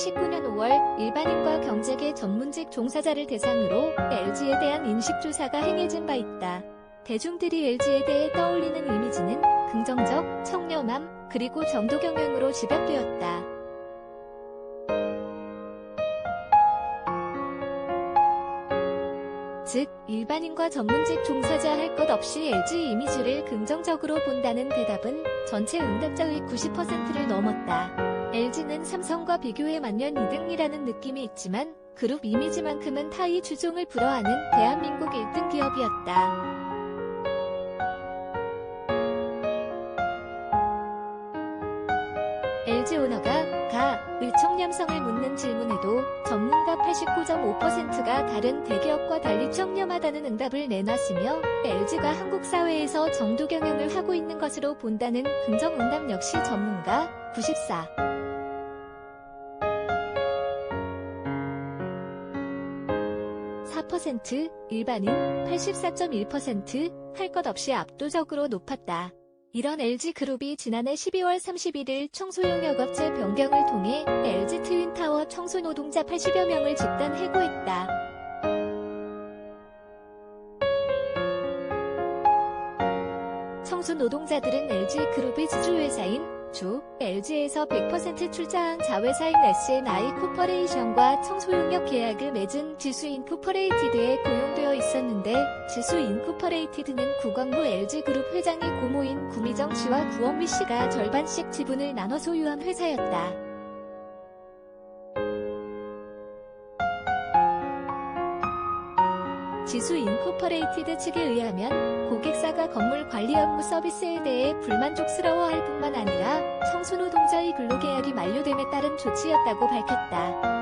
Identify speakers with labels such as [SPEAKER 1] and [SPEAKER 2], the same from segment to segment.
[SPEAKER 1] 2019년 5월 일반인과 경제계 전문직 종사자를 대상으로 LG에 대한 인식조사가 행해진 바 있다. 대중들이 LG에 대해 떠올리는 이미지는 긍정적, 청렴함, 그리고 정도 경영으로 집약되었다. 즉, 일반인과 전문직 종사자 할 것 없이 LG 이미지를 긍정적으로 본다는 대답은 전체 응답자의 90%를 넘었다. LG는 삼성과 비교해 만년 2등이라는 느낌이 있지만 그룹 이미지만큼은 타이 주종을 불허하는 대한민국 1등 기업이었다. LG 오너가 가의 청렴성을 묻는 질문에도 전문가 89.5%가 다른 대기업과 달리 청렴하다는 응답을 내놨으며 LG가 한국 사회에서 정도 경영을 하고 있는 것으로 본다는 긍정 응답 역시 전문가 94. 4%, 일반인 84.1%, 할 것 없이 압도적으로 높았다. 이런 LG그룹이 지난해 12월 31일 청소용역업체 변경을 통해 LG 트윈타워 청소노동자 80여 명을 집단 해고했다. 청소노동자들은 LG그룹의 지주회사인 주 LG에서 100% 출자한 자회사인 S&I 코퍼레이션과 청소용역 계약을 맺은 지수 인코퍼레이티드에 고용되어 있었는데 지수 인코퍼레이티드는 국왕부 LG그룹 회장의 고모인 구미정 씨와 구원미 씨가 절반씩 지분을 나눠 소유한 회사였다. 지수 인코퍼레이티드 측에 의하면 고객사가 건물 관리 업무 서비스에 대해 불만족스러워할 뿐만 아니라 청소노동자의 근로계약이 만료됨에 따른 조치였다고 밝혔다.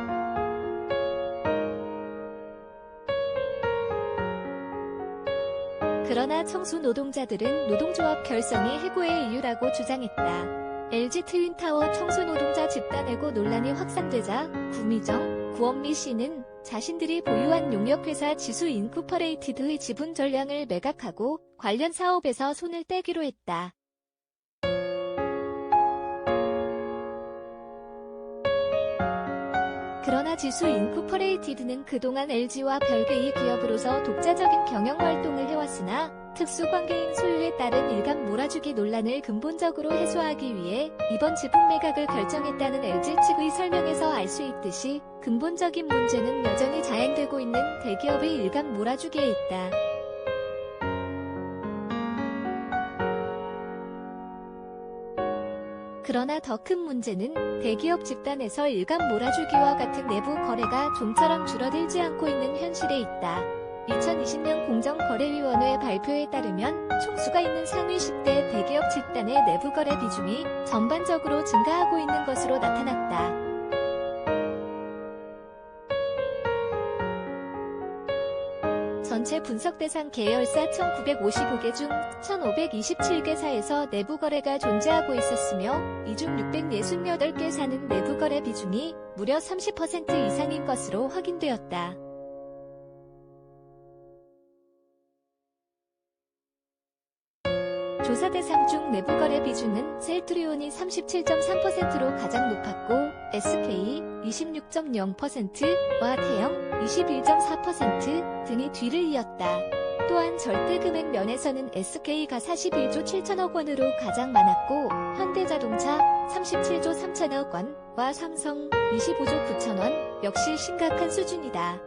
[SPEAKER 1] 그러나 청소 노동자들은 노동조합 결성이 해고의 이유라고 주장했다. LG 트윈타워 청소 노동자 집단해고 논란이 확산되자 구미정, 구원미 씨는 자신들이 보유한 용역회사 지수 인코퍼레이티드의 지분 전량을 매각하고 관련 사업에서 손을 떼기로 했다. 그러나 지수 인코퍼레이티드는 그동안 LG와 별개의 기업으로서 독자적인 경영 활동을 해왔으나 특수관계인 소유에 따른 일감 몰아주기 논란을 근본적으로 해소하기 위해 이번 지분 매각을 결정했다는 LG 측의 설명에서 알 수 있듯이 근본적인 문제는 여전히 자행되고 있는 대기업의 일감 몰아주기에 있다. 그러나 더 큰 문제는 대기업 집단에서 일감 몰아주기와 같은 내부 거래가 좀처럼 줄어들지 않고 있는 현실에 있다. 2020년 공정거래위원회 발표에 따르면 총수가 있는 상위 10대 대기업 집단의 내부 거래 비중이 전반적으로 증가하고 있는 것으로 나타났다. 전체 분석 대상 계열사 1955개 중 1527개사에서 내부 거래가 존재하고 있었으며 이 중 668개사는 내부 거래 비중이 무려 30% 이상인 것으로 확인되었다. 조사 대상 중 내부 거래 비중은 셀트리온이 37.3%로 가장 높았고 SK 26.0%와 태영 21.4% 등이 뒤를 이었다. 또한 절대 금액 면에서는 SK가 41조 7천억 원으로 가장 많았고 현대자동차 37조 3천억 원과 삼성 25조 9천 원 역시 심각한 수준이다.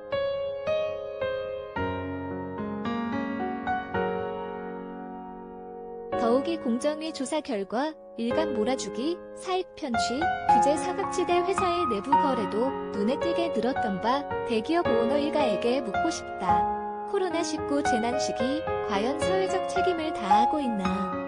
[SPEAKER 1] 더욱이 공정위 조사 결과 일감 몰아주기, 사익 편취, 규제 사각지대 회사의 내부 거래도 눈에 띄게 늘었던 바 대기업 오너 일가에게 묻고 싶다. 코로나19 재난 시기 과연 사회적 책임을 다하고 있나?